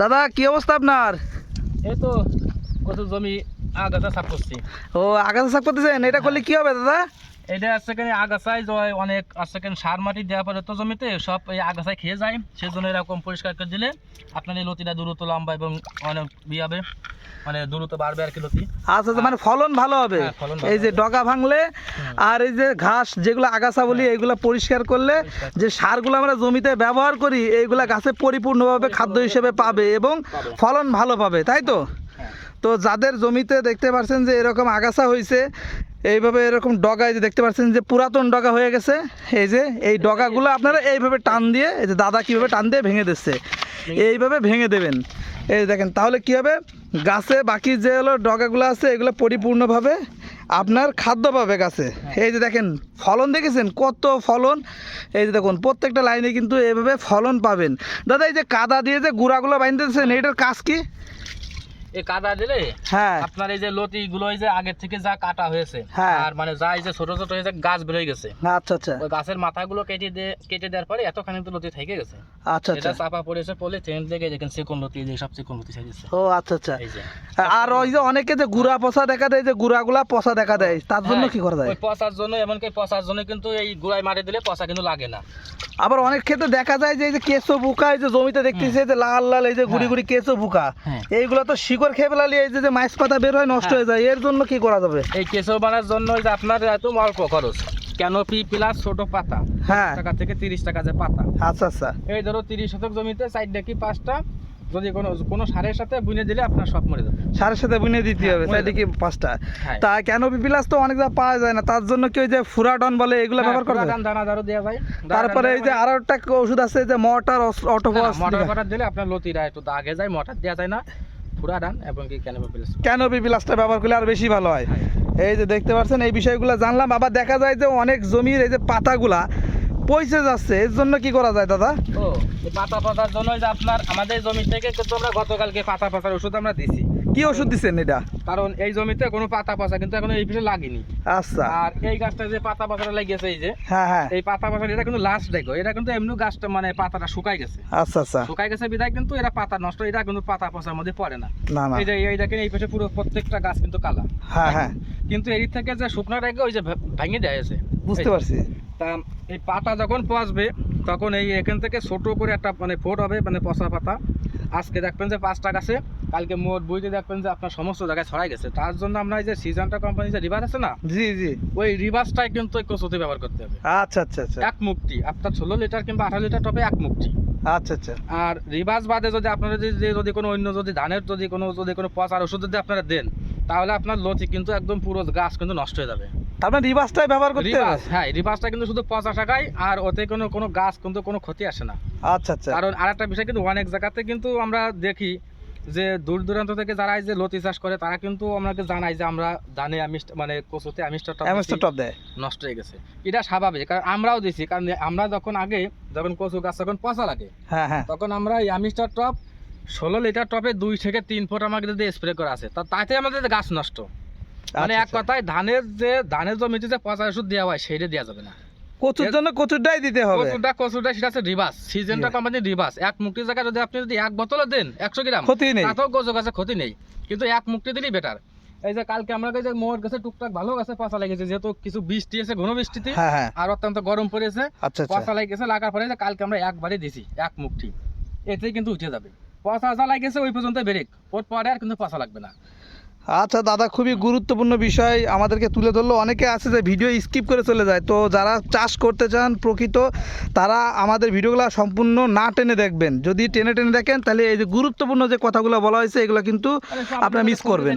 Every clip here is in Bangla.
দাদা কি অবস্থা আপনার? এই তো কত জমি আগাছা সাফ করছি। ও আগাছা সাফ করতেছেন? এটা করলে কি হবে দাদা? এটা কেন আগাছায় জয় অনেক কেন সার মাটি দেওয়া পরে তো জমিতে সব এই আগাছায় খেয়ে যায়। সেই জন্য এরকম পরিষ্কার করে দিলে আপনার এই লতিটা দ্রুত লম্বা এবং অনেক হবে মানে দ্রুত বাড়বে আর কি লতি। আচ্ছা আচ্ছা, মানে ফলন ভালো হবে। হ্যাঁ, এই যে ডগা ভাঙলে আর এই যে ঘাস যেগুলো আগাছা বলি এগুলো পরিষ্কার করলে যে সারগুলো আমরা জমিতে ব্যবহার করি এইগুলা গাছে পরিপূর্ণভাবে খাদ্য হিসেবে পাবে এবং ফলন ভালো পাবে তাই তো? হ্যাঁ। তো যাদের জমিতে দেখতে পাচ্ছেন যে এরকম আগাছা হয়েছে এইভাবে এরকম ডগা এই যে দেখতে পাচ্ছেন যে পুরাতন ডগা হয়ে গেছে। এই যে এই ডগাগুলো আপনারা এইভাবে টান দিয়ে এই যে দাদা কীভাবে টান দিয়ে ভেঙে দিচ্ছে এইভাবে ভেঙে দেবেন। এই যে দেখেন তাহলে কী হবে? গাছে বাকি যে হলো ডগাগুলো আছে এগুলো পরিপূর্ণভাবে আপনার খাদ্য পাবে গাছে। এই যে দেখেন ফলন দেখেছেন? কত ফলন। এই যে দেখুন প্রত্যেকটা লাইনে কিন্তু এইভাবে ফলন পাবেন। দাদা এই যে কাদা দিয়ে যে গুঁড়াগুলো বাইনতেছেন এটার কাজ কি? এই কাদা দিলে হ্যাঁ আপনার এই যে লতি গুলো এই যে আগের থেকে যা কাটা হয়েছে হ্যাঁ। আর মানে যা এই যে ছোট ছোট হয়েছে গাছ বেরোয় গেছে আচ্ছা আচ্ছা ওই গাছের মাথাগুলো কেটে দিয়ে কেটে দেওয়ার পরে এতখানি তো লতি থেকে গেছে আচ্ছা এটা আচ্ছা চাপা পড়েছে পড়লে ট্রেন থেকে দেখেন চিকন লতি এই যে সব চিকন লতি ও আচ্ছা আচ্ছা আর ওই যে অনেকে যে গুড়া পচা দেখা দেয় যে গুড়াগুলা পচা দেখা দেয় তার জন্য হ্যাঁ, কি করা যায় ওই পচার জন্য এমনকি পচার জন্য কিন্তু এই গুড়াই মারি দিলে পচা কিন্তু লাগে না আবার অনেক ক্ষেত্রে দেখা যায় যে এই যে কেঁচো বুকা এই যে জমিতে দেখতেছে যে লাল লাল এই যে গুড়ি হ্যাঁ। গুড়ি কেঁচো বুকা হ্যাঁ। এইগুলো তো শিকড় খেয়ে ফেলালি এই যে মাছ পাতা বের হয় নষ্ট হ্যাঁ। হয়ে যায়। এর জন্য কি করা যাবে? এই কেশর বানার জন্য যে আপনার এত অল্প খরচ। ক্যানোপি প্লাস ছোট পাতা। হ্যাঁ। টাকা থেকে তিরিশ টাকা যে পাতা। আচ্ছা আচ্ছা। এই ধরো তিরিশ শতক জমিতে চারটা কি পাঁচটা। যদি কোনো কোনো সারের সাথে বুনে দিলে আপনার সব মরে যাবে। সারের সাথে বুনে দিতে হ্যাঁ, হবে মরে চারদিকে পাঁচটা। হ্যাঁ। তা কেন পিপিলাস তো অনেক পাওয়া যায় না? তার জন্য কি ওই যে ফুরাডন বলে এগুলো ব্যবহার করা যায় দানা দানা দেওয়া যায়। তারপরে এই যে আরও একটা ওষুধ আছে যে মটার অটোপাস মটর দিলে। আপনার লতিরা একটু আগে যায় মটর দেওয়া যায় না। পুরা ডান এবং কি ক্যানোপি প্লাস ক্যানোপি প্লাসটা ব্যবহার করলে আর বেশি ভালো হয়। হ্যাঁ। এই যে দেখতে পাচ্ছেন এই বিষয়গুলো জানলাম। আবার দেখা যায় যে অনেক জমির এই যে পাতাগুলা পয়সে যাচ্ছে। এর জন্য কি করা যায় দাদা? ও পাতা পাতার জন্য যে আপনার আমাদের জমি থেকে কিন্তু আমরা গতকালকে পাতা পাতার ওষুধ আমরা দিছি। কি ওষুধ দিচ্ছেন এটা? কারণ এই জমিতে কোনো পাতা পচা কিন্তু এখন এই লাগেনি। আচ্ছা। আর এই গাছটা যে পাতা লাগিয়েছে এই যে হ্যাঁ হ্যাঁ। এই পাতা পাতা এটা কিন্তু লাস্ট দেখো এটা কিন্তু এমনি গাছটা মানে পাতাটা শুকাই গেছে। আচ্ছা আচ্ছা। শুকাই গেছে বিদায় কিন্তু এরা পাতা নষ্ট এটা কিন্তু পাতা পচার মধ্যে পড়ে না। না না। এই যে এই দেখেন এই পাশে পুরো প্রত্যেকটা গাছ কিন্তু কালা। হ্যাঁ হ্যাঁ। কিন্তু এর থেকে যে শুকনো রেখে ওই যে ভেঙে হয়েছে। বুঝতে পারছি। তা এই পাতা যখন পচবে তখন এই এখান থেকে ছোট করে একটা মানে ফোট হবে মানে পচা পাতা। আজকে দেখবেন যে পাঁচটা গাছে কালকে মোট বইতে দেখবেন যে আপনার সমস্ত জায়গায় ছড়াই গেছে। তার জন্য আমরা এই যে সিজনটা কোম্পানি যে রিভার আছে না জি জি। ওই রিভার্সটাই কিন্তু কচুতে ব্যবহার করতে হবে। আচ্ছা আচ্ছা আচ্ছা। এক মুক্তি। আপনার ষোলো লিটার কিংবা আঠারো লিটার টপে এক মুক্তি। আচ্ছা আচ্ছা। আর রিভার্স বাদে যদি আপনারা যদি যদি কোনো অন্য যদি ধানের যদি কোনো যদি কোনো পচার ওষুধ যদি আপনারা দেন তাহলে আপনার লতি কিন্তু একদম পুরো গাছ কিন্তু নষ্ট হয়ে যাবে। মানে রিভার্সটাই ব্যবহার করতে হবে? হ্যাঁ রিভার্সটা কিন্তু শুধু পচা টাকায় আর ওতে কোনো কোনো গাছ কিন্তু কোনো ক্ষতি আসে না। আচ্ছা আচ্ছা। কারণ আরেকটা বিষয় কিন্তু অনেক জায়গাতে কিন্তু আমরা দেখি যে দূর দূরান্ত থেকে যারা এই যে লতি চাষ করে তারা কিন্তু আমাকে জানায় যে আমরা জানি আমিষ মানে কচুতে আমিষটা টপ দেয়? নষ্ট হয়ে গেছে। এটা স্বাভাবিক কারণ আমরাও দিছি কারণ আমরা যখন আগে যখন কচু গাছ যখন পচা লাগে হ্যাঁ হ্যাঁ। তখন আমরা এই আমিষটার টপ ষোলো লিটার টপে দুই থেকে তিন ফুট আমাকে যদি স্প্রে করা আছে। তা তাতে আমাদের গাছ নষ্ট। মানে আচ্ছা, এক কথায় ধানের যে ধানের জমিতে যে পচা ওষুধ দেওয়া হয় সেইটা দেওয়া যাবে না। কচুর জন্য কচুরটাই দিতে হবে। কচুটা কচুটা সেটা হচ্ছে রিভার্স। সিজনটা কোম্পানি রিভার্স। এক মুক্তির জায়গায় যদি আপনি যদি এক বোতলে দেন একশো গ্রাম ক্ষতি নেই। তাতেও গাছে ক্ষতি নেই। কিন্তু এক মুক্তি দিলেই বেটার এই যে কালকে আমরা যে গাছে টুকটাক ভালো গাছে পচা লেগেছে যেহেতু কিছু বৃষ্টি এসে ঘন বৃষ্টিতে হ্যাঁ হ্যাঁ। আর অত্যন্ত গরম পড়েছে। আচ্ছা আচ্ছা। পচা লেগেছে লাগার পরে কালকে আমরা একবারে দিছি এক মুঠি এতেই কিন্তু উঠে যাবে। পচা যা লাগেছে ওই পর্যন্ত ব্রেক ওর পরে আর কিন্তু পচা লাগবে না। আচ্ছা দাদা খুবই গুরুত্বপূর্ণ বিষয় আমাদেরকে তুলে ধরলো। অনেকে আছে যে ভিডিও স্কিপ করে চলে যায়। তো যারা চাষ করতে চান প্রকৃত তারা আমাদের ভিডিওগুলো সম্পূর্ণ না টেনে দেখবেন। যদি টেনে টেনে দেখেন তাহলে এই যে গুরুত্বপূর্ণ যে কথাগুলো বলা হয়েছে এগুলো কিন্তু আপনারা মিস করবেন।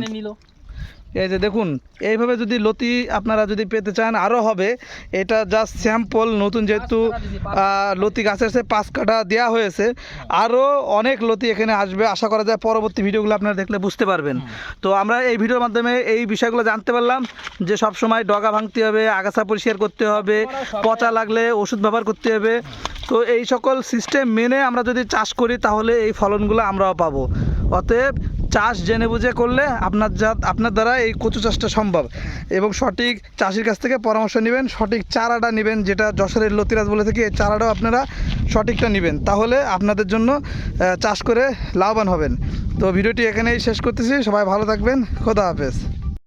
এই যে দেখুন এইভাবে যদি লতি আপনারা যদি পেতে চান আরও হবে। এটা জাস্ট স্যাম্পল নতুন যেহেতু লতি গাছের সে পাঁচ কাটা দেওয়া হয়েছে। আরও অনেক লতি এখানে আসবে আশা করা যায় পরবর্তী ভিডিওগুলো আপনারা দেখলে বুঝতে পারবেন। তো আমরা এই ভিডিওর মাধ্যমে এই বিষয়গুলো জানতে পারলাম যে সব সময় ডগা ভাঙতে হবে আগাছা পরিষ্কার করতে হবে পচা লাগলে ওষুধ ব্যবহার করতে হবে। তো এই সকল সিস্টেম মেনে আমরা যদি চাষ করি তাহলে এই ফলনগুলো আমরাও পাবো। অতএব চাষ জেনে বুঝে করলে আপনার যা আপনার দ্বারা এই কচু চাষটা সম্ভব। এবং সঠিক চাষির কাছ থেকে পরামর্শ নেবেন, সঠিক চারাটা নেবেন, যেটা যশোরের লতিরাজ বলে থাকি, এই চারাটাও আপনারা সঠিকটা নেবেন। তাহলে আপনাদের জন্য চাষ করে লাভবান হবেন। তো ভিডিওটি এখানেই শেষ করতেছি। সবাই ভালো থাকবেন। খোদা হাফেজ।